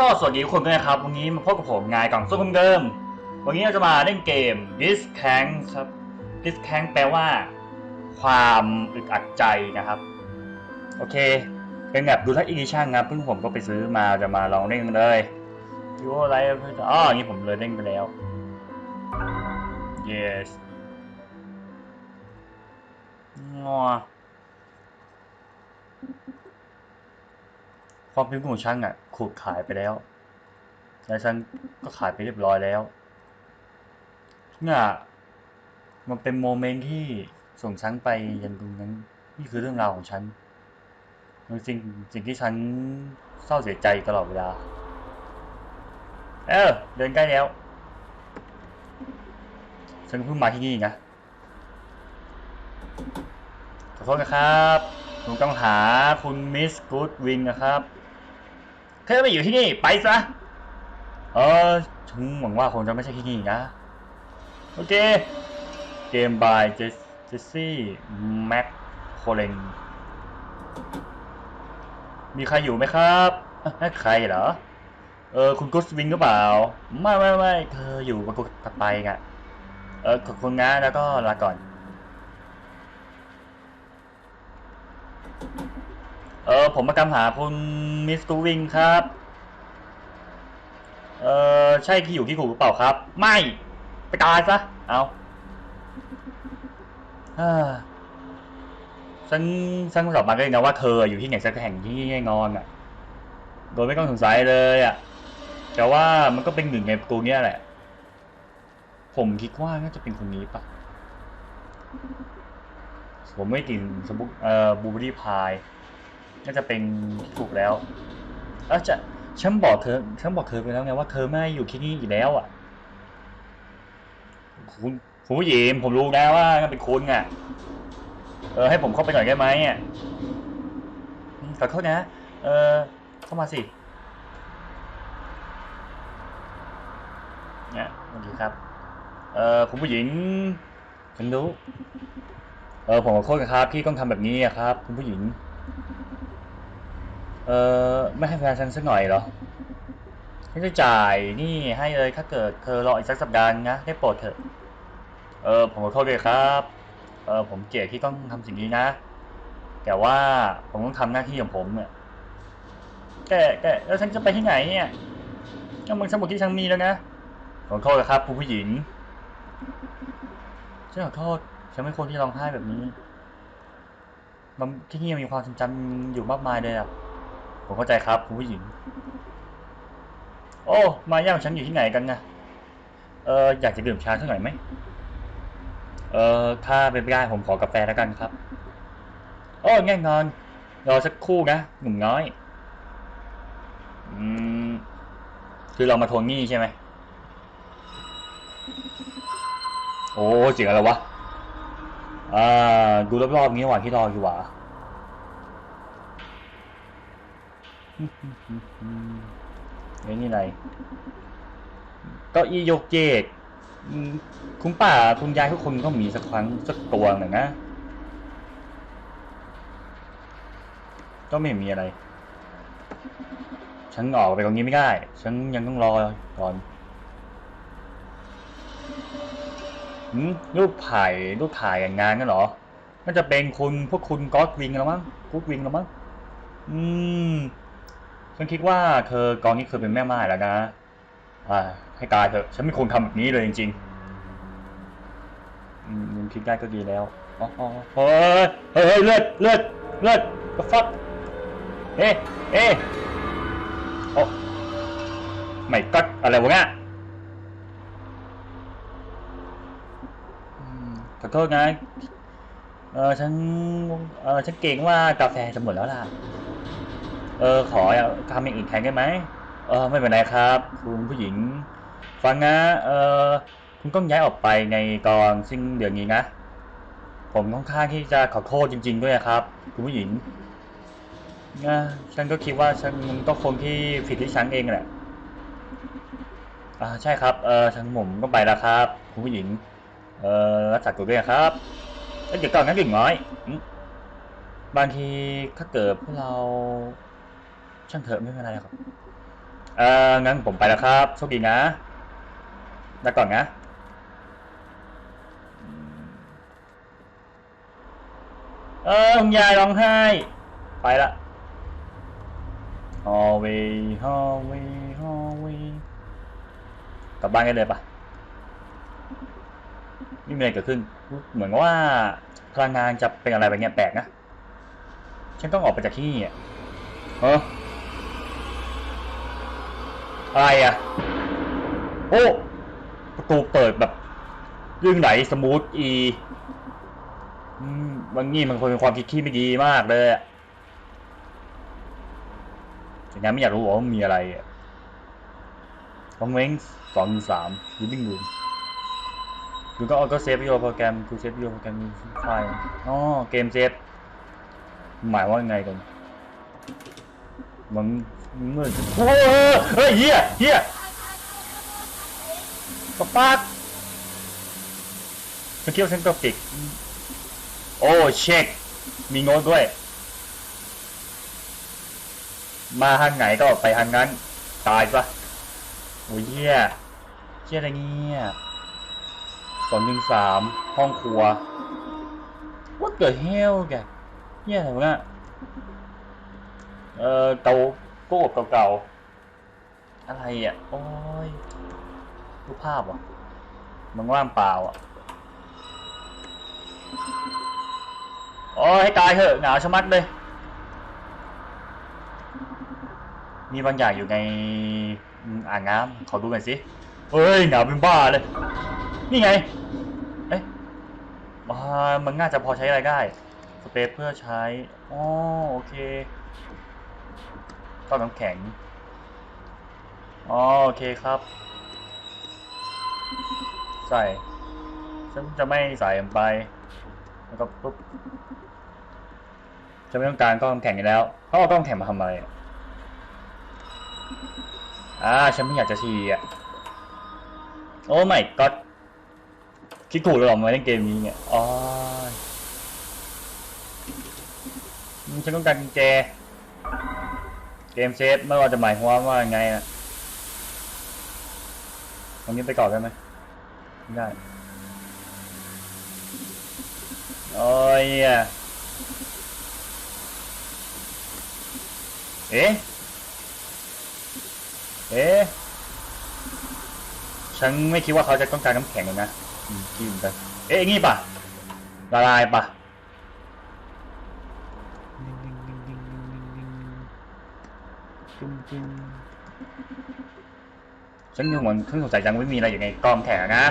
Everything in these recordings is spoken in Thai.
ก็สวัสดีทุกคนด้วยนะครับ วันนี้มาพบกับผมงายกล่องส้มเดิม วันนี้เราจะมาเล่นเกม Discount ครับ Discount แปลว่า ความอึดอัดใจนะครับ โอเค เป็นแบบดูทักอีดิชั่นครับเพิ่งผมก็ไปซื้อมาจะมาลองเล่นกันเลยยูอะไรอ๋ออย่างนี้ผมเลยเล่นไปแล้ว yes งัว ความพิมพ์ของช่างอะขูดขายไปแล้วและฉันก็ขายไปเรียบร้อยแล้วเนี่ยมันเป็นโมเมนต์ที่ส่งฉันไปยันตรงนั้นนี่คือเรื่องราวของฉันมันสิ่งสิ่งที่ฉันเศร้าเสียใจตลอดเวลา เออ เดินใกล้แล้ว ฉันเพิ่งมาที่นี่นะ ขอโทษนะครับ ผมต้องหาคุณมิสกูดวิงนะครับ ธอไม่อยู่ที่นี่ ไปซะ เออฉันหวังว่าคงจะไม่ใช่ที่นี่นะ โอเค เกมบายเจสซี่แม็กโคเลนมีใครอยู่ไหมครับอ่ใครเหรอ เออ คุณกุสวิงหรือเปล่า ไม่ไม่ไม่เธออยู่กับกูถัดไปไงเออขอบคุณนะแล้วก็ลาก่อน เออผมมากำหาคุณมิสตูวิงครับ เออใช่ที่อยู่ที่กูหรือเปล่าครับ ไม่ ไปตายซะ เอาฮ่าฉันฉันสอบมาก็เลยนะว่าเธออยู่ที่ไหนสักแห่งที่แน่นอนอะ โดยไม่ต้องสงสัยเลยอะ แต่ว่ามันก็เป็นหนึ่งในตัวเนี้ยแหละ ผมคิดว่าน่าจะเป็นคนนี้ปะผมไม่กินสมุกเอ่อบูเบอรี่พาย น่าจะเป็นถูกแล้วแล้วจะฉันบอกเธอฉันบอกเธอไปแล้วไงว่าเธอไม่อยู่ที่นี่อีกแล้วอะคุณคุณผู้หญิงผมรู้นะว่ามันเป็นคุณไงเออให้ผมเข้าไปหน่อยได้ไหมอะขอโทษนะ เออเข้ามาสิเนี่ยสวัสดีครับ เออคุณผู้หญิงฉันรู้ เออผมขอโทษนะครับที่ต้องทำแบบนี้อะครับ คุณผู้หญิง เออไม่ให้แฟนฉันสักหน่อยเหรอฉันจะจ่ายนี่ให้เลยถ้าเกิดเธอรออีกสักสัปดาห์นะได้โปรดเถอะ เออผมขอโทษเลยครับ เออผมเกลียดที่ต้องทำสิ่งนี้นะ แต่ว่าผมต้องทำหน้าที่ของผมเนี่ยแต่แต่แล้วฉันจะไปที่ไหนเนี่ยก็มึงสมุดที่ฉันมีแล้วนะขอโทษนะครับคุณผู้หญิงฉันขอโทษฉันไม่ควรที่ร้องไห้แบบนี้มันที่นี่มีความทรงจำอยู่มากมายเลยอะ ผมเข้าใจครับคุณผู้หญิง โอ้ มาย่างฉันอยู่ที่ไหนกันนะเอออยากจะดื่มชาสักหน่อยไหมเออถ้าเป็นไปได้ผมขอกาแฟแล้วกันครับ โอ้แน่นอนรอสักครู่นะหนุ่มน้อย อืม คือเรามาทวงหนี้ใช่ไหม โอ้เสียงอะไรวะ อ่า ดูรอบๆนี้หว่างที่รออยู่หว่า เฮ้ยนี่อะไรเก็อีโยกเยกอืมคุณป้าคุณยายทุกคนก็มีสักครั้งสักตัวหนึ่งนะ ก็ไม่เห็นมีอะไร ฉันออกไปตรงนี้ไม่ได้ ฉันยังต้องรอก่อนหืมรูปถ่ายรูปถ่ายงานกันเหรอน่าจะเป็นคุณพวกคุณก็อดวิงแล้วมั้งกูดวิงแล้วมั้งอืม ฉันคิดว่าเธอกองนี้เคยเป็นแม่ไม้แล้วนะอ่าให้ตายเถอะ ฉันไม่ควรทำแบบนี้เลยจริงๆอืมมึงคิดได้ก็ดีแล้วอ๋ออ๋อเฮ้ยเฮ้ยเฮ้ยเลือดเลือดเลือด the fuck เอ๊ะเอ๊ะโอ้ไม่ก็อะไรวะเนี่ยขอโทษนะ เออฉัน เออฉันเก่งว่ากาแฟจะหมดแล้วล่ะ เออขอทำอย่างอื่นแทนได้ไหมเออไม่เป็นไรครับ คุณผู้หญิง ฟังนะเออคุณต้องย้ายออกไปในตอนสิ้นเดือนนี้นะ ผมค่อนข้างที่จะขอโทษจริง ๆ ด้วยครับ คุณผู้หญิงนะฉันก็คิดว่าฉันก็คงที่ผิดที่ฉันเองแหละอ่าใช่ครับเออฉันผมก็ไปแล้วครับ คุณผู้หญิง เออรักษาตัวด้วยครับเอ้ยเดี๋ยวก่อนนะดิ่งน้อย บางทีถ้าเกิดพวกเรา ช่างเถอะไม่เป็นไรหรอกเอองั้นผมไปแล้วครับโชคดีนะลาก่อนนะเออคุณยายร้องไห้ ไปละฮอลเวย์ฮอลเวย์ฮอลเวย์กลับบ้านกันเลยปะไม่มีอะไรเกิดขึ้น เหมือนว่าพลังงานจะเป็นอะไรแบบเนี้ยแปลกนะ ฉันต้องออกไปจากที่นี่อะเออ อะไรอะ โอ้ประตูเปิดแบบลื่นไหลสมูทอีมบางนี่มันคงเป็นความคิดที่ไม่ดีมากเลยอะแต่ยังไม่อยากรู้ว่ามันมีอะไรอะคอมเมนต์สองสามยูบิ้งรูมยูก็ออโต้เซฟยูโปรแกรมทูเซฟยูโปรแกรมไฟล์อ๋อเกมเซฟหมายว่าไงกัน มันเมื่อโอ้ยเฮ้ยเฮียเฮียปะปักสกิลเซนโตฟิกโอ้เช็ค มีโน้ตด้วย มาทางไหนก็ไปทางนั้น ตายปะโอ้ยเฮียเฮียอะไรเนี่ยสองหนึ่งสามห้องครัว What the hell แกเฮียอะไรวะเนี่ย เออเตาโก้เก่าๆอะไรอะโอ้ยรูปภาพอะมันว่างเปล่าอะโอ้ยให้ตายเถอะหนาวชะมัดเลย มีบางอย่างอยู่ในอ่างน้ำขอดูหน่อยสิเฮ้ยหนาวเป็นบ้าเลย นี่ไงเอ๊ะมันน่าจะพอใช้อะไรได้ สเปรย์เพื่อใช้อ๋อโอเค ก้อนน้ำแข็งอ๋อโอเคครับ ใส่ฉันจะไม่ใส่ลงไปแล้วก็ปุ๊บจะไม่ต้องการก้อนน้ำแข็งอีกแล้วเขาเอาก้อนน้ำแข็งมาทำอะไรอะอ่าฉันไม่อยากจะชีอะโอ้ไม่ก็คิดถูกเลยหรอมาเล่นเกมนี้เนี่ยอ๋อฉันต้องการกุญแจ เกมเซฟไม่ว่าจะหมายความว่าไงนะตรงนี้ไปก่อนได้ไหมไม่ได้โอ้ยเอ๊ะเอ๊ะฉันไม่คิดว่าเขาจะต้องการน้ำแข็งเลยนะอืมคินกันเอ๊ะงี้ป่ะละลายป่ะ ฉันยังเหมือนเพิ่งสงสัยจังไม่มีอะไรอยู่ในกล่องแข็งนะ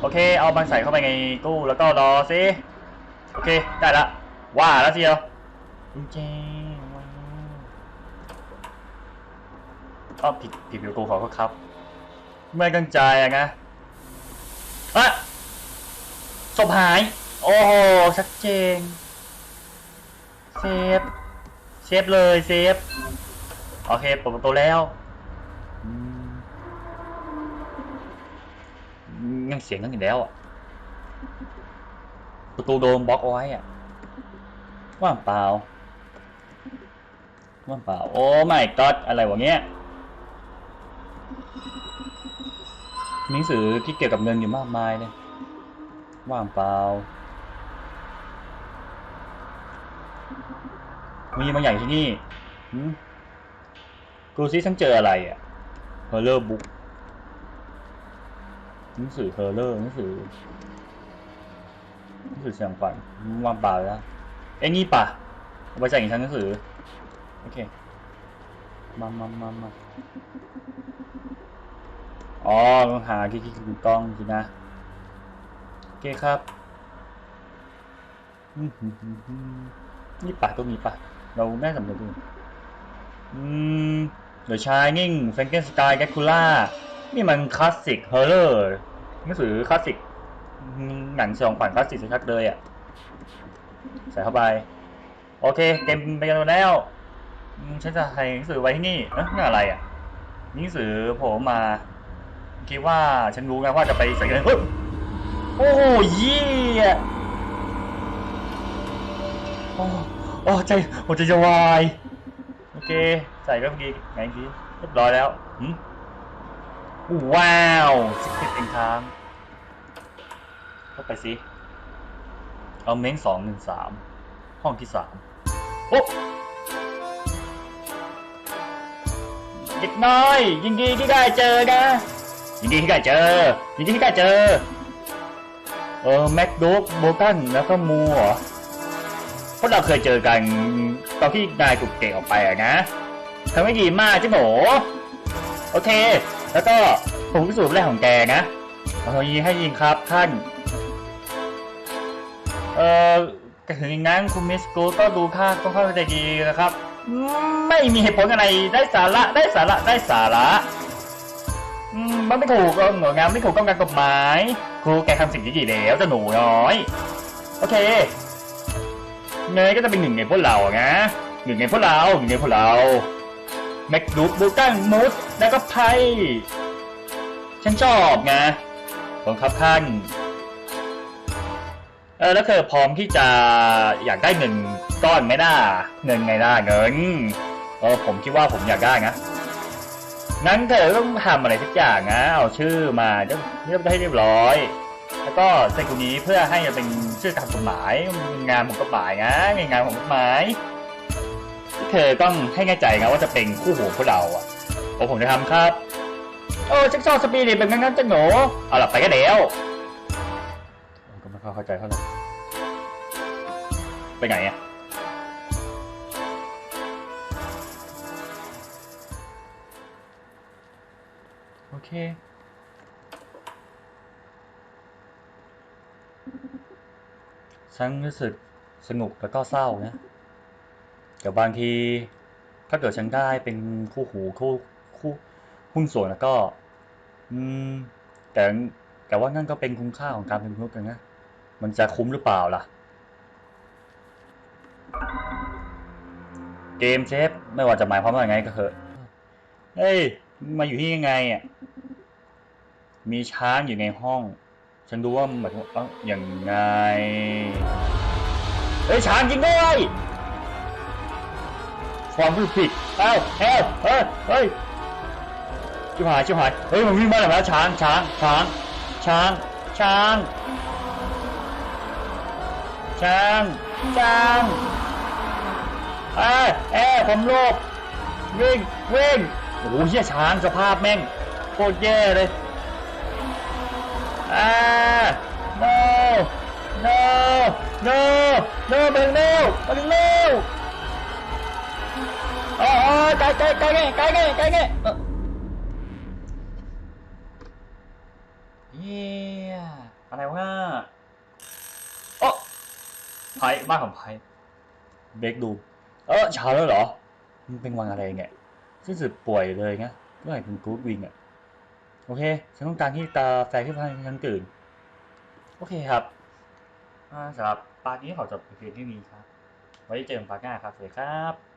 โอเค เอามันใส่เข้าไปในตู้แล้วก็รอสิโอเค ได้ละ ว่าแล้วเชียวกุญแจว้าวก็ผิดผิดผิวกูขอโทษครับ ไม่ตั้งใจอะนะอะศพหาย โอ้โห ชัดเจน เซฟ เซฟเลย เซฟ โอเคเปิดประตูแล้วยังเสียงกันอยู่แล้วอะ ประตูโดนบล็อกเอาไว้อะ ว่างเปล่า ว่างเปล่า โอ้ไม่ก็อะไรวะเนี้ยมีหนังสือที่เกี่ยวกับเงินอยู่มากมายเลย ว่างเปล่า มีบางอย่างที่นี่หืม ดูซิฉันเจออะไรอะเฮอร์เลอร์บุ๊กหนังสือเฮอร์เลอร์หนังสือหนังสือเสียงฝันวางเปล่าแล้วเอ้นี่ป่ะเอาไปใส่ในชั้นหนังสือ โอเค มามามามาอ๋อต้องหาที่ที่ถูกต้องสินะ โอเคครับนี่ป่ะตรงนี้ป่ะ เราได้สำเร็จดูอืม The Shining Frankenstein Dracula นี่มันคลาสสิกฮอร์เรอร์หนังสือคลาสสิกหนังสองขวัญคลาสสิกชัดๆเลยอะ ใส่เข้าไป โอเคเต็มไปกันแล้ว ฉันจะให้หนังสือไว้ที่นี่เอ๊ะนี่อะไรอะหนังสือผมมา คิดว่าฉันรู้ไงว่าจะไปใส่กันเฮ้ยโอ้โหเยี่โอ้โอ้ใจหัวใจจะวาย เค ใส่ก็ดีไงดีเรียบร้อยแล้วหืมว้าวสิบเอ็ดเองค้างเข้าไปสิเอาเม้งสองหนึ่งสามห้องที่สามโอ้เด็กน้อย ยินดีที่ได้เจอนะ ยินดีที่ได้เจอ ยินดีที่ได้เจอ เออแม็กดูกโบตันแล้วก็มูเหรอ วกเราเคยเจอกันตอนที่นายถูกเตะออกไปอะนะทำไม่ดีมากจิโหมโอเค แล้วก็ผมพิสูจน์แรกของแกนะเอายิงให้ยิงครับท่าน เอ่อถึงอย่างนั้นคุณมิสกูก็ดูค่าต้องเข้าใจดีนะครับ ไม่มีเหตุผลอะไรได้สาระได้สาระได้สาระมันไม่ถูกหน่วยงานไม่ถูกต้องการกฎหมาย ครูแกทำสิ่งที่ดีแล้วจะหนูน้อย โอเค เนยก็จะเป็นหนึ่งในพวกเราอะนะหนึ่งในพวกเราหนึ่งในพวกเราแม็กดูบูตันมูสแล้วก็ไพ่ฉันชอบไงผมครับท่านเออแล้วเธอพร้อมที่จะอยากได้เงินก้อนไหมล่ะเงินไงล่ะเงินเออผมคิดว่าผมอยากได้นะงั้นเธอต้องทำอะไรสักอย่างนะเอาชื่อมาเรียบเรียบให้เรียบร้อย แล้วก็เซ็นคนนี้เพื่อให้เป็นชื่อตามกฎหมายงานของกฎหมายนะงานของกฎหมายเธอต้องให้แน่ใจนะว่าจะเป็นคู่หูพวกเราอะโอ้ผมจะทำครับ โอ้ชักชอบสปีริตเป็นงั้นจังหนูเอาหลับไปก็เดี๋ยวก็ไม่เข้าใจเท่าไหร่ไปไหนอะโอเค ฉันรู้สึกสนุกแล้วก็เศร้านะแต่บางที ถ้าเกิดฉันได้เป็นคู่หูคู่คู่หุ้นส่วนแล้วก็ อืม แต่แต่ว่านั่นก็เป็นคุณค่าของการเป็นมนุษย์นะ มันจะคุ้มหรือเปล่าล่ะ เกมเชฟไม่ว่าจะหมายความว่าไงก็เถอะ เฮ้ย มาอยู่ที่ยังไงอะ มีช้างอยู่ในห้อง ฉันดูว่ามันหมายถึงว่าอย่างไง เฮ้ยช้างจริงด้วยความรู้ผิดเอ้าเอ้าเฮ้ยเฮ้ยชิบหายชิบหายเฮ้ยมันวิ่งมาแล้วช้างช้างช้างช้างช้างช้างช้างเอ้ยเอ้ยผมโลภวิ่งวิ่งโอ้โหเฮียช้างสภาพแม่งโคตรแย่เลยอ่า มาถึงเร็วอ๋อไกลไกลไกลไงไกลไงไกลไงเอ่อเยี่ยอะไรวะโอ้ไพ่บ้านของไพ่เบรกดูเออเช้าแล้วเหรอมันเป็นวันอะไรเนี่ยรู้สึกป่วยเลยนะเมื่อไหร่คุณกู๊ดวิงอะโอเค ฉันต้องการที่ตาแฟที่พันฉันตื่น โอเคครับอ่าสำหรับปาร์ตี้ขอจบเพียงที่นี้ครับ ไว้เจอกันปาร์ตี้หน้าครับสวัสดีครับ